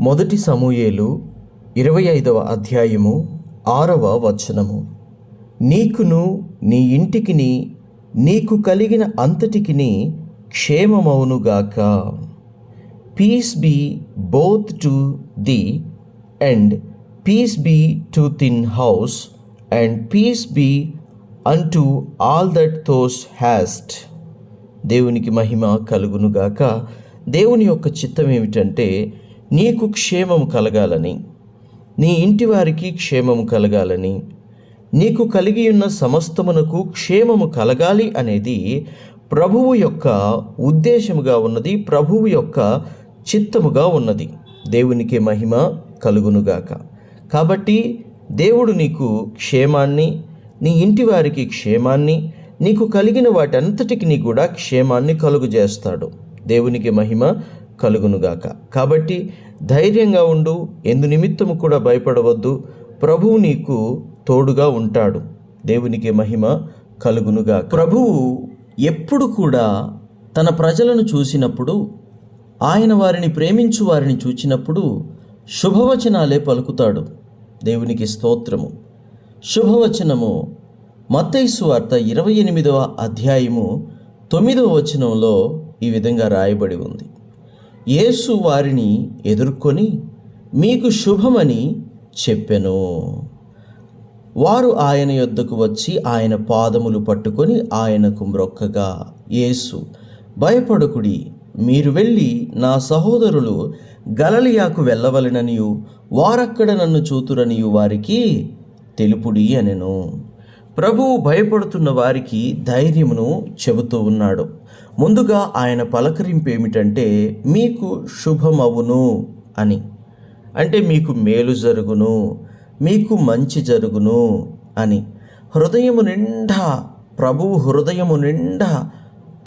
మొదటి సమూయేలు ఇరవై ఐదవ అధ్యాయము ఆరవ వచనము. నీకును నీ ఇంటికిని నీకు కలిగిన అంతటికిని క్షేమమవునుగాక peace be both to thee and peace be to thine house and peace be unto all that thou hast దేవునికి మహిమ కలుగునుగాక దేవుని యొక్క చిత్తం ఏమిటంటే నీకు క్షేమము కలగాలని నీ ఇంటి వారికి క్షేమము కలగాలని నీకు కలిగి ఉన్న సమస్తమునకు క్షేమము కలగాలి అనేది ప్రభువు యొక్క ఉద్దేశముగా ఉన్నది ప్రభువు యొక్క చిత్తముగా ఉన్నది. దేవునికి మహిమ కలుగునుగాక. కాబట్టి దేవుడు నీకు క్షేమాన్ని నీ ఇంటి వారికి క్షేమాన్ని నీకు కలిగిన వాటంతటికి నీ కూడా క్షేమాన్ని కలుగు చేస్తాడు దేవునికి మహిమ కలుగునుగాక. కాబట్టి ధైర్యంగా ఉండు ఎందు నిమిత్తము కూడా భయపడవద్దు. ప్రభువు నీకు తోడుగా ఉంటాడు. దేవునికి మహిమ కలుగునుగా ప్రభువు ఎప్పుడు కూడా తన ప్రజలను చూసినప్పుడు ఆయన వారిని ప్రేమించు వారిని చూచినప్పుడు శుభవచనాలే పలుకుతాడు. దేవునికి స్తోత్రము. శుభవచనము మత్తైసు వార్త ఇరవై ఎనిమిదవ అధ్యాయము తొమ్మిదవ వచనంలో ఈ విధంగా రాయబడి ఉంది. యేసు వారిని ఎదుర్కొని మీకు శుభమని చెప్పెను. వారు ఆయన యొద్దకు వచ్చి ఆయన పాదములు పట్టుకొని ఆయనకు మ్రొక్కగా యేసు భయపడుకుడి. మీరు వెళ్ళి నా సహోదరులు గలలియాకు వెళ్ళవలననియు వారక్కడ నన్ను చూతురనియు వారికి తెలుపుడి అనెను. ప్రభువు భయపడుతున్న వారికి ధైర్యమును చెబుతూ ఉన్నాడు. ముందుగా ఆయన పలకరింపు ఏమిటంటే మీకు శుభమవును అని. అంటే మీకు మేలు జరుగును మీకు మంచి జరుగును అని. హృదయము నిండా ప్రభువు హృదయము నిండా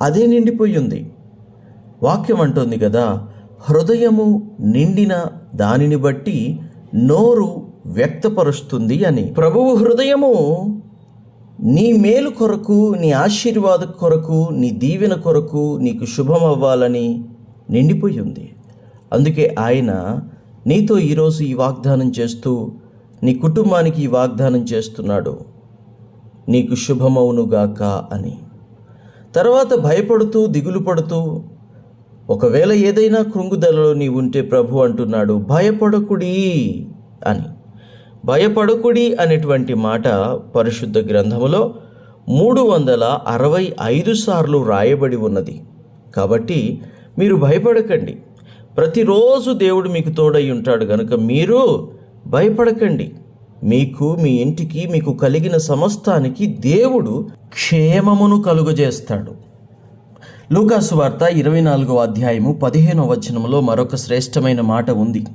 అదే నిండిపోయింది వాక్యం అంటోంది కదా హృదయము నిండిన దానిని బట్టి నోరు వ్యక్తపరుస్తుంది అని. ప్రభువు హృదయము నీ మేలు కొరకు నీ ఆశీర్వాద కొరకు నీ దీవెన కొరకు నీకు శుభం అవ్వాలని నిండిపోయి ఉంది. అందుకే ఆయన నీతో ఈరోజు ఈ వాగ్దానం చేస్తూ నీ కుటుంబానికి ఈ వాగ్దానం చేస్తున్నాడు. నీకు శుభమవునుగాక అని. తర్వాత భయపడుతూ దిగులు పడుతూ ఒకవేళ ఏదైనా కృంగుదలలో నీ ఉంటే ప్రభు అంటున్నాడు భయపడకుడి అని. భయపడకుడి అనేటువంటి మాట పరిశుద్ధ గ్రంథములో మూడు వందల అరవై ఐదు సార్లు రాయబడి ఉన్నది. కాబట్టి మీరు భయపడకండి. ప్రతిరోజు దేవుడు మీకు తోడై ఉంటాడు కనుక మీరు భయపడకండి. మీకు మీ ఇంటికి మీకు కలిగిన సమస్తానికి దేవుడు క్షేమమును కలుగజేస్తాడు. లూకాసు వార్త ఇరవై నాలుగవ అధ్యాయము పదిహేనవ వచనంలో మరొక శ్రేష్టమైన మాట ఉంది.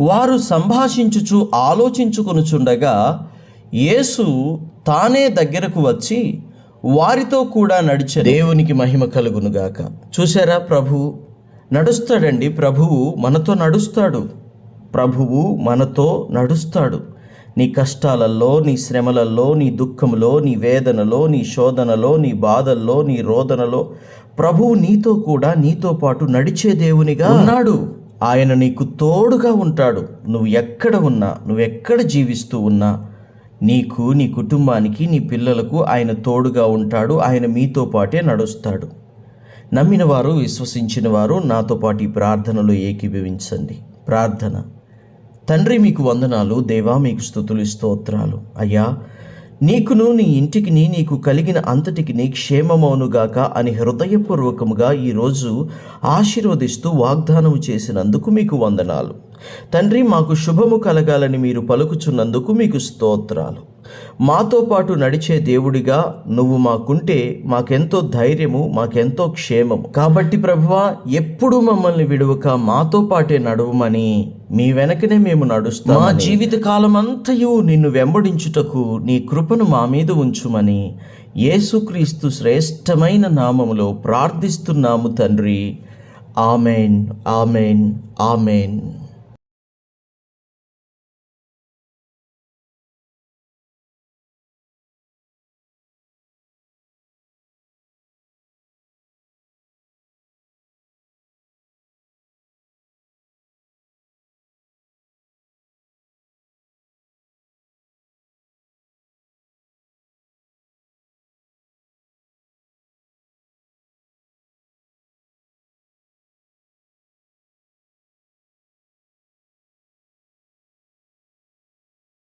వారు సంభాషించుచు ఆలోచించుకొనుచుండగా యేసు తానే దగ్గరకు వచ్చి వారితో కూడా నడిచే దేవునికి మహిమ కలుగునుగాక చూసారా ప్రభువు నడుస్తాడండి. ప్రభువు మనతో నడుస్తాడు. ప్రభువు మనతో నడుస్తాడు. నీ కష్టాలలో నీ శ్రమలలో నీ దుఃఖంలో నీ వేదనలో నీ శోధనలో నీ బాధల్లో నీ రోదనలో ప్రభువు నీతో కూడా నీతో పాటు నడిచే దేవునిగా ఉన్నాడు. ఆయన నీకు తోడుగా ఉంటాడు. నువ్వు ఎక్కడ ఉన్నా నువ్వు ఎక్కడ జీవిస్తూ ఉన్నా నీకు నీ కుటుంబానికి నీ పిల్లలకు ఆయన తోడుగా ఉంటాడు. ఆయన మీతో పాటే నడుస్తాడు. నమ్మిన వారు విశ్వసించిన వారు నాతో పాటు ఈ ప్రార్థనలో ఏకీభవించండి. ప్రార్థన. తండ్రి మీకు వందనాలు. దేవా మీకు స్థుతులు స్తోత్రాలు. అయ్యా నీకును నీ ఇంటికిని నీకు కలిగిన అంతటికి నీ క్షేమమౌనుగాక అని హృదయపూర్వకముగా ఈరోజు ఆశీర్వదిస్తూ వాగ్దానం చేసినందుకు మీకు వందనాలు. తండ్రి మాకు శుభము కలగాలని మీరు పలుకుచున్నందుకు మీకు స్తోత్రాలు. మాతో పాటు నడిచే దేవుడిగా నువ్వు మాకుంటే మాకెంతో ధైర్యము మాకెంతో క్షేమము. కాబట్టి ప్రభువా ఎప్పుడు మమ్మల్ని విడువక మాతో పాటే నడవమని మీ వెనకనే మేము నడుస్తాం మా జీవిత కాలమంతయు నిన్ను వెంబడించుటకు నీ కృపను మా మీద ఉంచుమని యేసుక్రీస్తు శ్రేష్టమైన నామములో ప్రార్థిస్తున్నాము తండ్రి. Amen amen amen.